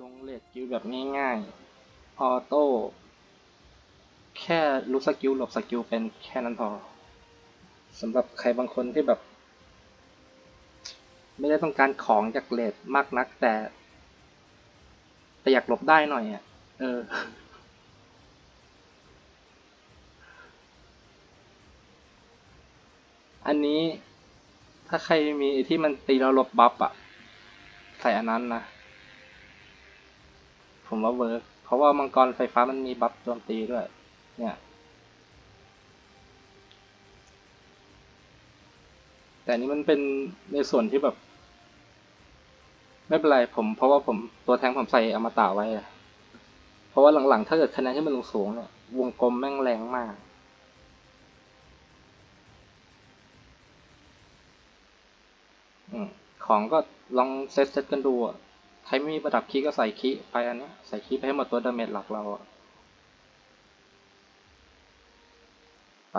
ลงเลดกิลแบบง่ายๆ ออโต้ แค่รู้สกิลหลบสกิลเป็นแค่นั้นพอสำหรับใครบางคนที่แบบ ไม่ได้ต้องการของจากเลดมากนักแต่ แต่อยากหลบได้หน่อยอะ เอออันนี้ถ้าใครมีที่มันตีเราหลบบัฟอะใส่อันนั้นนะ ผมว่าเวิร์กเพราะว่ามังกรไฟฟ้ามันมีบัฟโจมตีด้วย เนี่ย แต่นี้มันเป็นในส่วนที่แบบ ไม่เป็นไรผม เพราะว่าผมตัวแทงผมใส่อมตะไว้อะเพราะว่าหลังๆ ถ้าเกิดคะแนนที่มันสูงเนี่ยวงกลมแม่งแรงมากอของก็ลองเซตเซตกันดูอะ ครไม่มีประดับคีก็ใส่คีไปอันนี้ใส่คีไปให้หมดตัวดาเมจหลักเราอะไป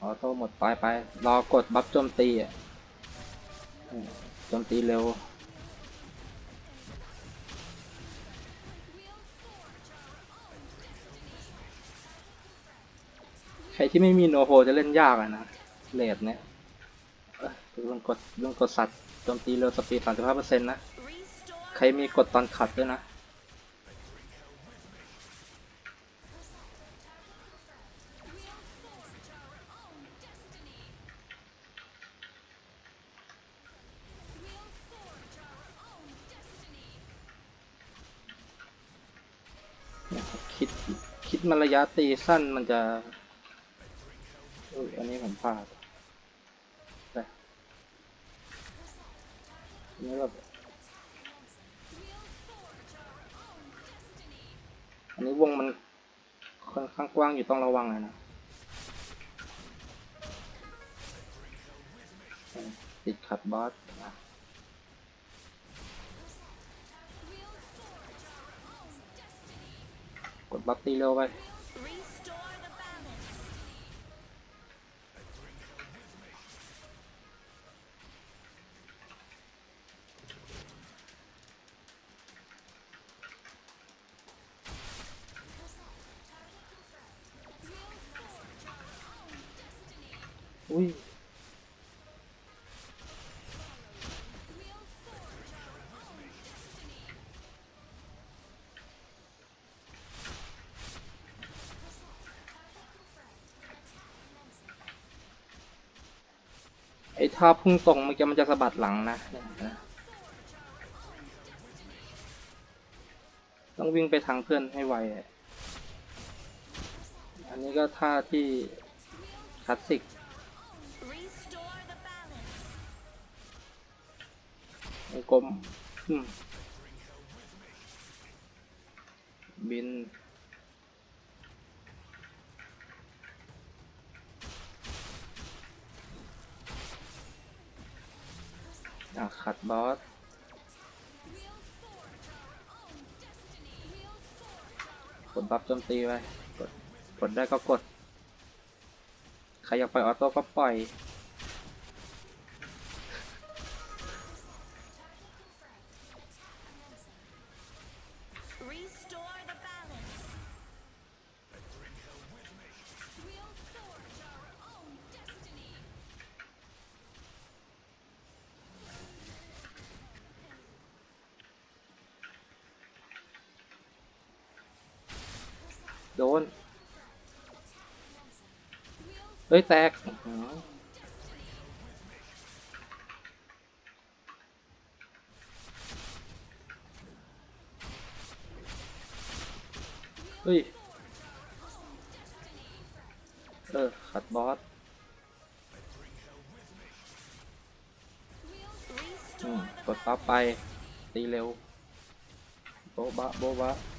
ออโต้หมดไปไปรอกดบัฟโจมตีอะโจมตีเร็ว ใครที่ไม่มีโนโฮจะเล่นยากอะนะเลดเนี่ยเอ้ยเรื่องกดเรื่องกดสัตว์โจมตีเร็วสปีด35%นะ ใครมีกดตอนขัดด้วยนะ คิดคิดมันระยะตีสั้นมันจะ อยอันนี้ผมพลาดไปอันนี้แบบอันนี้วงมันค่อนข้างกว้างอยู่ต้องระวังเลยนะติดขัดบอสกดบัฟตีเร็วไป อุ้ยไอ้ท่าพุ่งตรงเมื่อกี้มันจะสะบัดหลังนะ ต้องวิ่งไปทางเพื่อนให้ไว อันนี้ก็ท่าที่คลาสสิก วงกลมบินอะขัดบอสกดบัฟโจมตีไปกดกดได้ก็กด ใครอยากปล่อยออโต้ก็ปล่อย ดน เฮ้ย แตกเฮ้ย เออ ขัดบอสอืมกดปั๊บไป ตีเร็ว โบ๊ะบะ โบ๊ะบะ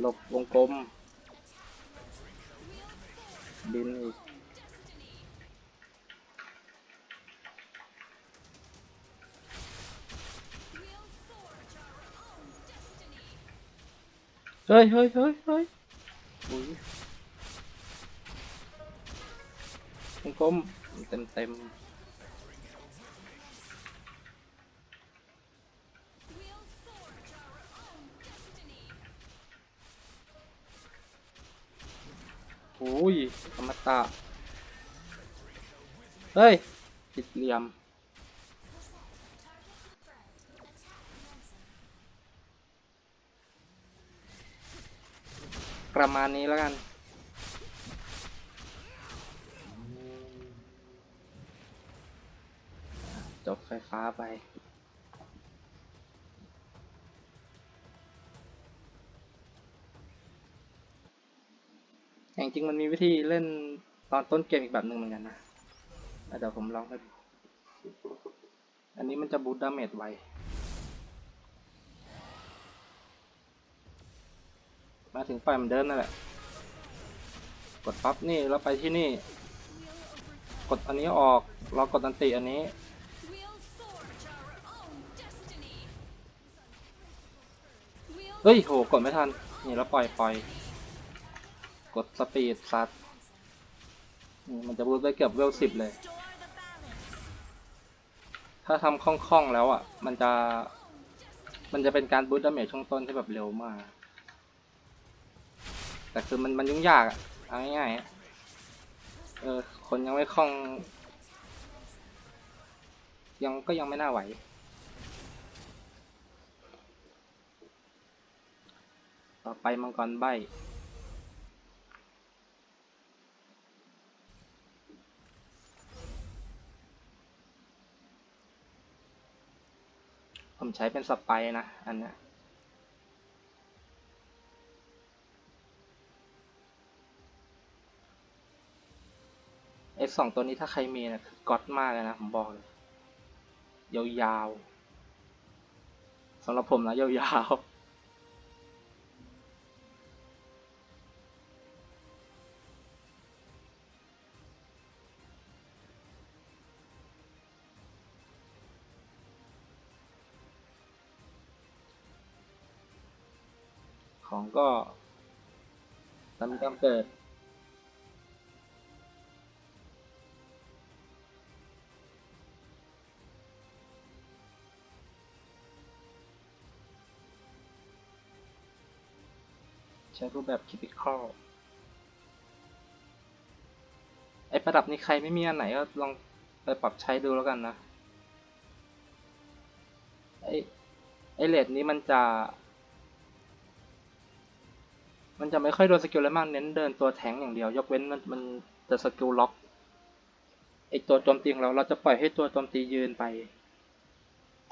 หลบวงกลม บินอีกเฮ้ยเฮ้ยเฮ้ยเฮ้ยอุ้ยวงกลมเต็มเต็ม ๆอุ้ยอมตะ เฮ้ย ผิดเหลี่ยม ประมาณนี้แล้วกันจบไฟฟ้าไป จริงมันมีวิธีเล่นตอนต้นเกมอีกแบบหนึ่งเหมือนกันนะเดี๋ยวผมลองให้อันนี้มันจะบูตดาเมจไวมาถึงฝ่ายมันเดินนั่นแหละ กดปั๊บนี่แล้วไปที่นี่ กดอันนี้ออกเรากดอันติอันนี้ เฮ้ยโหกดไม่ทัน นี่แล้วปล่อยปล่อย กดสปีดซัดมันจะบูตได้เกือบเวลสิบเลย ถ้าทำคล่องๆแล้วอะ มันจะ มันจะเป็นการบูสต์ดาเมจช่วงต้นที่แบบเร็วมาก แต่คือมันมันยุ่งยากอะ เอาง่ายๆ เออ คนยังไม่คล่อง ยังก็ยังไม่น่าไหวต่อไปมังกรใบ ผมใช้เป็นสไปร์นะ อันนี้ยไอ้สองตัวนี้ถ้าใครมีนะคือก๊อตมากเลยนะ ผมบอกเลย ยาวๆสำหรับผมนะ ยาวๆ ของก็ตามมีตามเกิด ใช้รูปแบบ typical ไอประดับนี้ใครไม่มีอันไหนก็ลองไปปรับใช้ดูแล้วกันนะ ไอไอเลดนี้มันจะ มันจะไม่ค่อยโดนสกิลอะไรมากเน้นเดินตัวแทงอย่างเดียว ยกเว้นมันมันจะสกิลล็อกไอตัวโจมตีของเราเราจะปล่อยให้ตัวโจมตียืนไป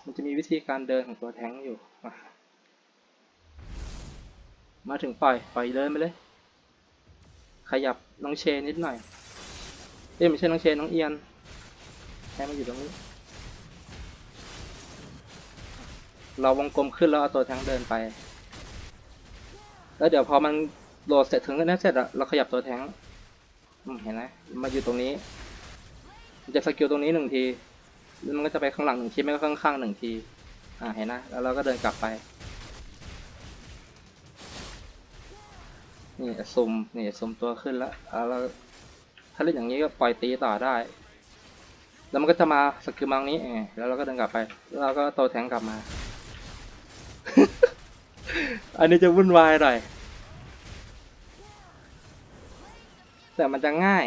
มันจะมีวิธีการเดินของตัวแทงอยู่ มามาถึงปล่อยปล่อยเดินไปเลย ขยับน้องเชนนิดหน่อยเอ้ไม่ใช่น้องเชนน้องเอียนแค่มาอยู่ตรงนี้ เราวงกลมขึ้นแล้วเอาตัวแทงเดินไป แล้วเดี๋ยวพอมันโหลดเสร็จถึงนั้นเสร็จอะเราขยับตัวแทงเห็นไหมมาอยู่ตรงนี้มันจะสกิลตรงนี้หนึ่งทีมันก็จะไปข้างหลังหนึ่งทีไม่ก็ข้างๆหนึ่งทีอ่าเห็นนะแล้วเราก็เดินกลับไปนี่ซุมนี่ซุมตัวขึ้นแล้วอ่าเราถ้าเล่นอย่างนี้ก็ปล่อยตีต่อได้ แล้วมันก็จะมาสกิลมังนี้เองแล้วเราก็เดินกลับไป แล้วเราก็โตแทงกลับมา อันนี้จะวุ่นวายหน่อย แต่มันจะง่าย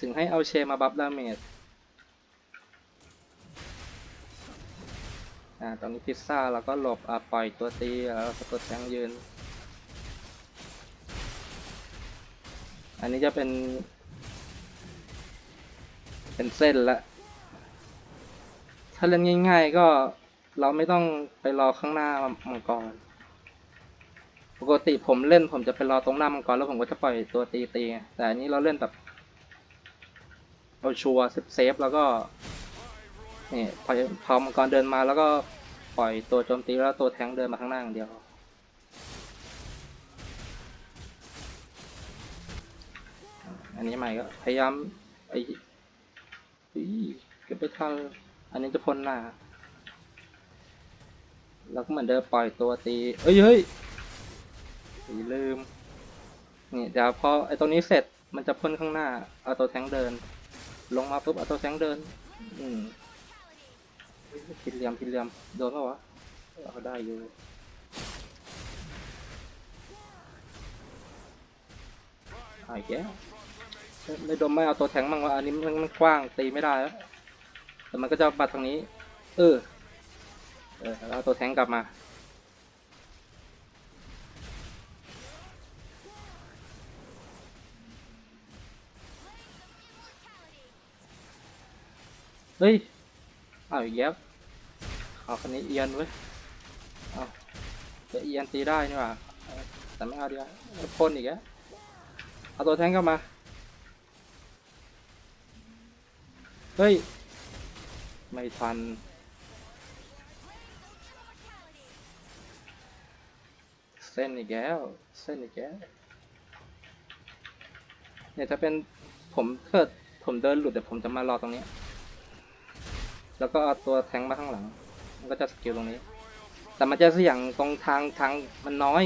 ถึงให้เอาเชมาบัฟดาเมจอ่าตอนนี้พิซซ่าเราก็หลบอ่าปล่อยตัวตีแล้วก็ตัวแทงยืน อันนี้จะเป็น เป็นเส้นละ ถ้าเล่นง่าย ๆก็เราไม่ต้องไปรอข้างหน้ามังกร ปกติผมเล่นผมจะไปรอตรงหน้ามังกรแล้วผมก็จะปล่อยตัวตีตีแต่อันนี้เราเล่นแบบเอาชัวร์เซฟแล้วก็นี่พอพอมังกรเดินมาแล้วก็ปล่อยตัวโจมตีแล้วตัวแทงเดินมาข้างหน้าอย่างเดียวอันนี้ใหม่ก็พยายามไอ้อีเก็บไปทันอันนี้จะพ่นหน้าแล้วก็เหมือนเดิมปล่อยตัวตีเอ้ยเฮ้ยีลืม นี่เดี๋ยวพอไอตรงนี้เสร็จมันจะพ่นข้างหน้า เอาตัวแทงเดิน ลงมาปุ๊บเอาตัวแทงเดิน อืมผิดเหลี่ยมผิดเหลี่ยมโดนปะวะเอาได้อยู่เอาอีกแล้วไม่ไม่ดมไม่เอาตัวแทงมั่งวะอันนี้มันมันกว้างตีไม่ได้แล้วแต่มันก็จะบัดทางนี้ เออ เออแล้วเอาตัวแทงกลับมา เฮ้ยเอาอีกแล้วเอาคันนี้เอียนเว้ยเอาเดี๋ยวเอียนตีได้นี่หว่าแต่ไม่เอาดีกว่าพ่นอีกแล้วเอาตัวแทงเข้ามา เฮ้ย ไม่ทันเส้นอีกแล้ว เส้นอีกแล้วเนี่ยจะเป็นผมเกิดผมเดินหลุดเดี๋ยวผมจะมารอตรงนี้ แล้วก็เอาตัวแทงมาข้างหลัง มันก็จะสกิลตรงนี้ แต่มันจะเสี่ยงตรงทางทางมันน้อย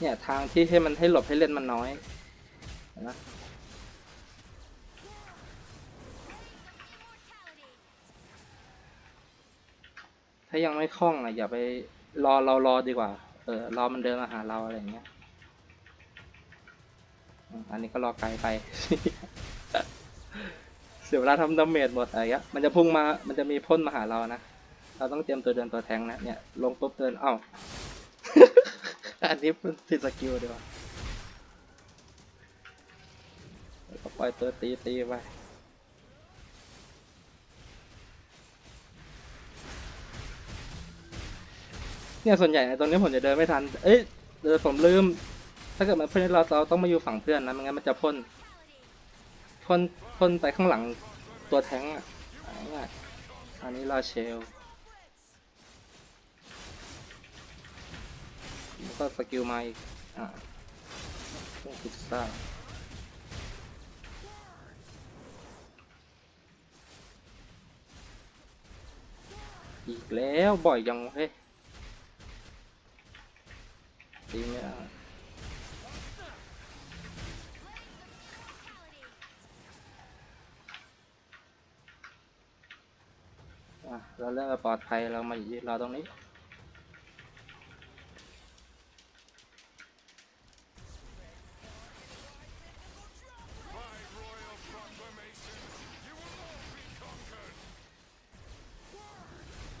เนี่ยทางที่ให้มันให้หลบให้เล่นมันน้อยนไหมถ้ายังไม่คล่องอะอย่าไปรอเรารอดีกว่า เออรอมันเดินมาหาเราอะไรอย่างเงี้ย อันนี้ก็รอไกลไป เสียเวลาทำดาเมจหมดอะไรเงี้ยมันจะพุ่งมา มันจะมีพ่นมาหาเรานะ เราต้องเตรียมตัวเดินตัวแทงนะ เนี่ย ลงปุ๊บเดินเอ้า อันนี้เป็นติดสกิลดีกว่าก็ปล่อยตัวตีตีไปเนี่ยส่วนใหญ่ตรงนี้ผมจะเดินไม่ทัน เอ้ยเดี๋ยวผมลืม ถ้าเกิดมันเพื่อนเราเราต้องมาอยู่ฝั่งเพื่อนนะไม่งั้นมันจะพ่นพ่นพ่นไปข้างหลังตัวแท้งอะง่ายอันนี้ลาเชลแล้วก็สกิลมาอีกอ่าพวกพิซซ่าอีกแล้วบ่อยยังเฮ้ยตีไม่ได้ เราเริ่มปลอดภัยเรามาอยืนรอตรงนี้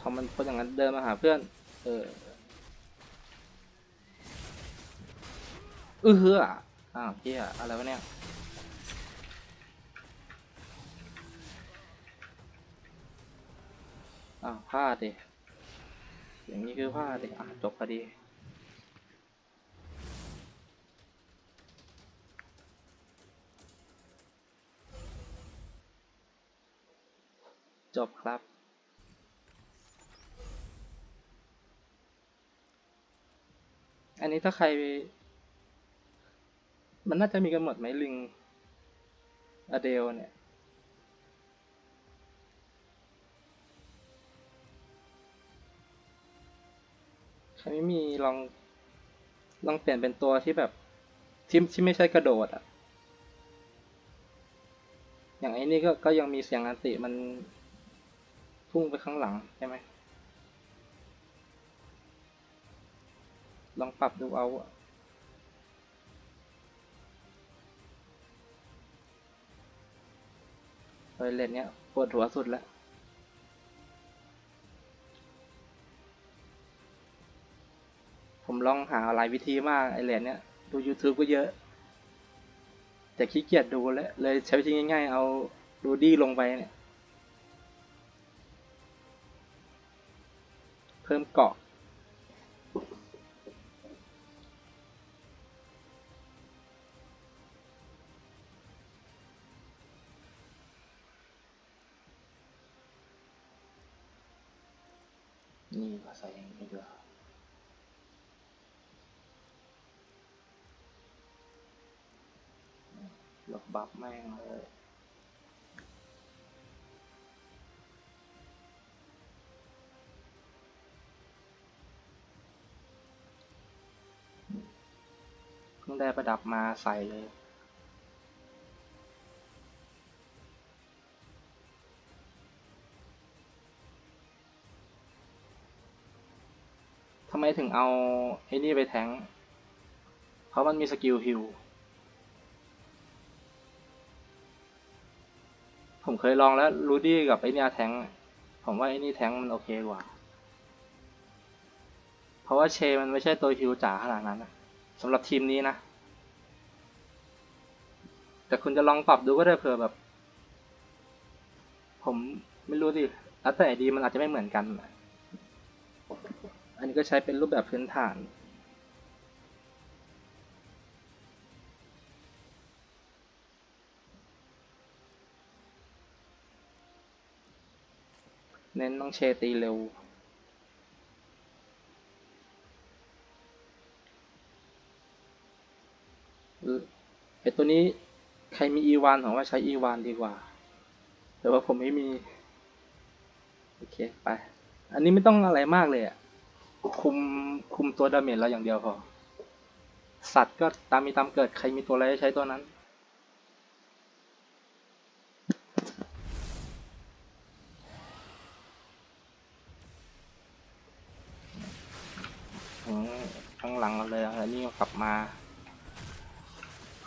พอมันพออย่างนั้นเดินมาหาเพื่อน เอออือเฮืออ้าวเฮียอะไรวะเนี่ย อ้าวพลาดดิอย่างนี้คือพลาดดิอะจบพอดีจบครับ อันนี้ถ้าใคร มันน่าจะมีกันหมดไหมลิงอเดลเนี่ย ใครไม่มีลอง ลองเปลี่ยนเป็นตัวที่แบบที่ที่ไม่ใช่กระโดดอะอย่างไอ้นี่ก็ก็ยังมีเสียงอันติมันพุ่งไปข้างหลังใช่ไหมลองปรับดูเอาอะเฮ้ยเลนเนี้ยปวดหัวสุดแล้ว ลองหาหลายวิธีมากไอเหรียญเนี้ยดู YouTube ก็เยอะ แต่ขี้เกียจดูแล้วเลยใช้วิธีง่ายๆ เอาดูดี้ลงไปเนี่ย เพิ่มเกาะนี่ก็ใส่อย่างนี้ด้วัฟแม่งเลยเพิ่งได้ประดับมาใส่เลยทำไมถึงเอาไอ้นี่ไปแทง เพราะมันมีสกิลฮิล ผมเคยลองแล้วรูดี้กับไอเนียแทงผมว่าไอนี่แทงมันโอเคกว่า เพราะว่าเชมันไม่ใช่ตัวฮิลจ๋าขนาดนั้นนะสำหรับทีมนี้นะ แต่คุณจะลองปรับดูก็ได้เผื่อแบบ ผมไม่รู้ดิแล้วแต่ดีมันอาจจะไม่เหมือนกัน อันนี้ก็ใช้เป็นรูปแบบพื้นฐาน เน้นต้องเชตีเร็ว ไอตัวนี้ใครมีอีวานผมว่าใช้อีวานดีกว่า แต่ว่าผมไม่มี โอเค ไป อันนี้ไม่ต้องอะไรมากเลยอะคุมคุมตัวดาเมจเราอย่างเดียวพอ สัตว์ก็ตามมีตามเกิดใครมีตัวอะไรใช้ตัวนั้น อืมข้างหลังเราเลยอันนี้ ก็กลับมา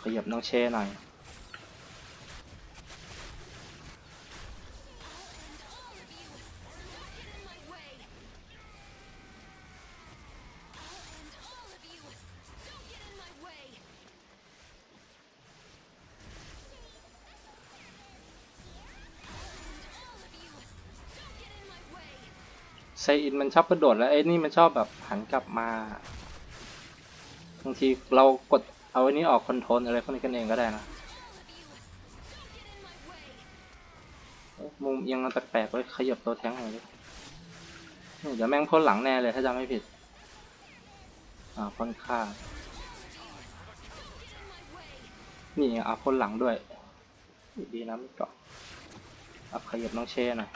ขยับน้องเช่หน่อย ไซอินมันชอบกระโดดแล้วไอ้นี่มันชอบแบบหันกลับมา บางทีเรากดเอาอ้นี้ออกคอนโทรลอะไรพวกนี้กันเองก็ได้นะมุมเอียงมันแปลกๆไว้ขยับตัวแท้งหน่อยดิเดี๋ยวแม่งพ่นหลังแน่เลยถ้าจำไม่ผิด อ่าพ่นข้างนี่ไงเอาพ่นหลังด้วย ดีนะไม่เกาะเอาขยับน้องเช่หน่อย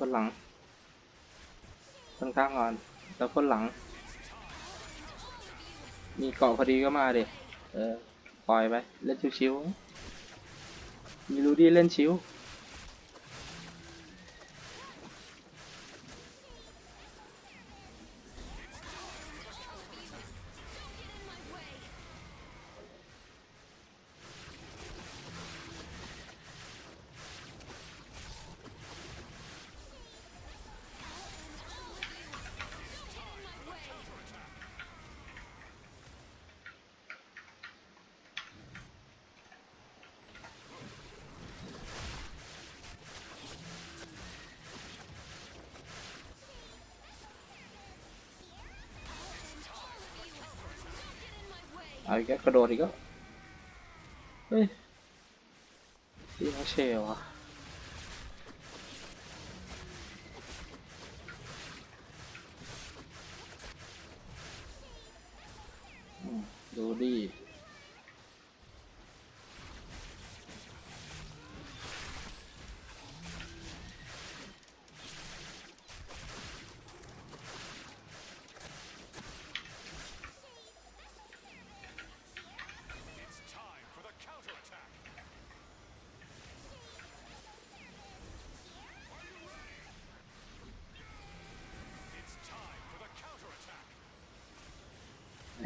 คนหลังค่อนข้างก่อน แล้วคนหลัง มีเกาะพอดีก็มาเด็เออ ปล่อยไป เล่นชิวๆมีรูดี้เล่นชิว เอาอีกแล้วกระโดดอีกแล้วเฮ้ยที่เขาเชลวะ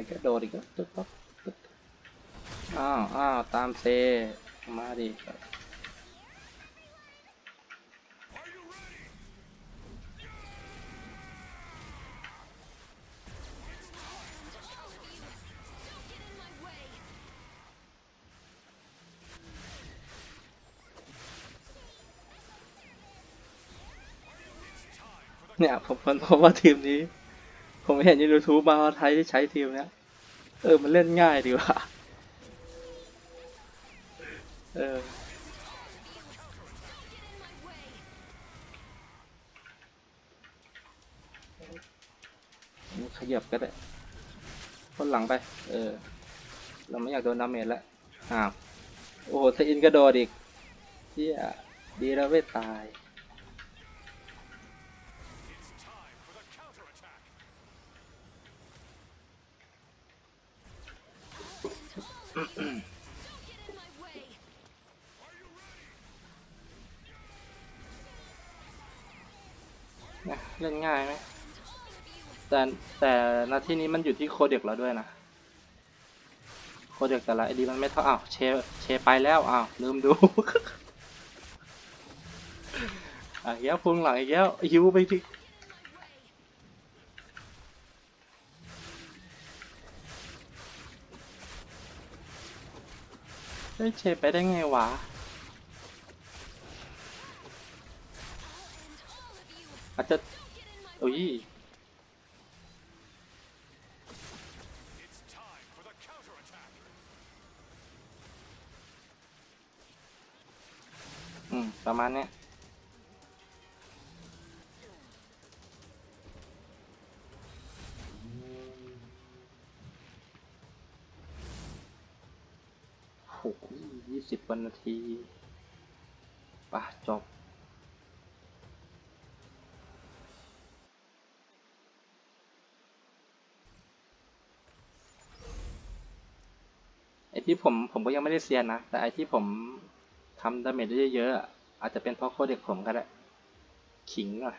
ไอ้กระโดดอีกแล้วตึ๊บปั๊บตึ๊บอ้าวอ้าวตามเซ มาดิเนี่ยผมคนพบว่าทีมนี้ ผมเห็นในยูทูบมาว่าไทยที่ใช้ทีมเนี้ยเออ มันเล่นง่ายดีว่ะเออขยับก็ได้พ้นหลังไป เออ เราไม่อยากโดนดาเมจแล้วอ้าว โอ้โหเซอินกระโดดอีกเฮียดีแล้วไม่ตาย นะเล่นง่ายไหมแต่แต่นาที่นี้มันอยู่ที่โคเด็กเราด้วยนะ โคเด็กแต่ละไอดีมันไม่เท่าอ้าวเชเชไปแล้วอ้าวลืมดูอะเหี้ยพุงหลังอีกแล้วฮิวไปที่ ฮ้ยเชไปได้ไงวะ อาจจะโอ้ยอืม ประมาณเนี้ย สิบวันนาทีป่ะจบ ไอที่ผมผมก็ยังไม่ได้เซียนนะ แต่ไอที่ผมทำดาเมจได้เยอะๆอะอาจจะเป็นเพราะโคเด็กผมก็ได้ ขิงอะ